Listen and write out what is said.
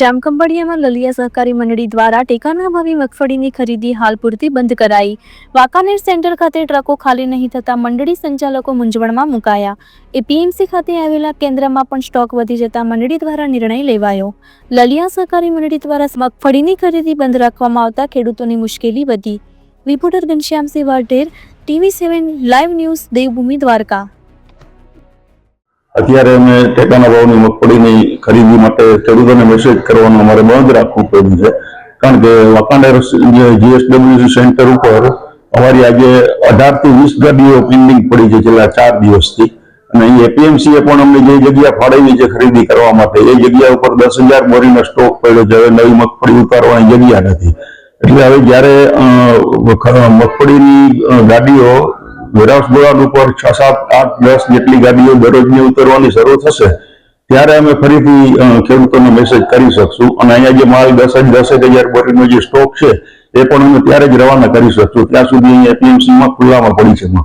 જામખંભાળિયામાં લલિયા સહકારી મંડળી દ્વારા ટેકાના ભાવે મગફળીની ખરીદી હાલ પૂરતી બંધ કરાઈ. વાંકાનેર સેન્ટર ખાતે ટ્રકો ખાલી નહીં થતાં મંડળી સંચાલકો મૂંઝવણમાં મુકાયા. એપીએમસી ખાતે આવેલા કેન્દ્રમાં પણ સ્ટોક વધી જતા મંડળી દ્વારા નિર્ણય લેવાયો. લલિયા સહકારી મંડળી દ્વારા મગફળીની ખરીદી બંધ રાખવામાં આવતા ખેડૂતોની મુશ્કેલી વધી. Reporter Ghanshyamsinh Vadher TV seven, live news, Devbhumi Dwarka. અત્યારે અમે ટેકાના ભાવની મગફળીની ખરીદી માટે ખેડૂતોને મેસેજ કરવાનું અમારે બંધ રાખવું પડ્યું છે. કારણ કે વાંકાનેર જીએસડબલ્યુ સેન્ટર ઉપર અમારી આજે અઢારથી વીસ ગાડીઓ પેન્ડિંગ પડી છે છેલ્લા ચાર દિવસથી. અને અહીં એપીએમસીએ પણ અમને જે જગ્યા ફાળવી છે ખરીદી કરવા માટે, એ જગ્યા ઉપર દસ હજાર બોરીનો સ્ટોક પડ્યો છે. હવે નવી મગફળી ઉતારવાની જગ્યા નથી. એટલે હવે જ્યારે મગફળીની ગાડીઓ વેરાઉસ બોર્ડ ઉપર છ, સાત, આઠ, દસ જેટલી ગાડીઓ દરરોજની ઉતરવાની શરૂ થશે, ત્યારે અમે ફરીથી ખેડૂતોને મેસેજ કરી શકશું. અને અહીંયા જે માલ દસ જ દસેક હજાર બોરીનો જે સ્ટોક છે, એ પણ અમે ત્યારે જ રવાના કરી શકશું. ત્યાં સુધી અહીંયા એપીએમસીમાં ખુલ્લામાં પડી છે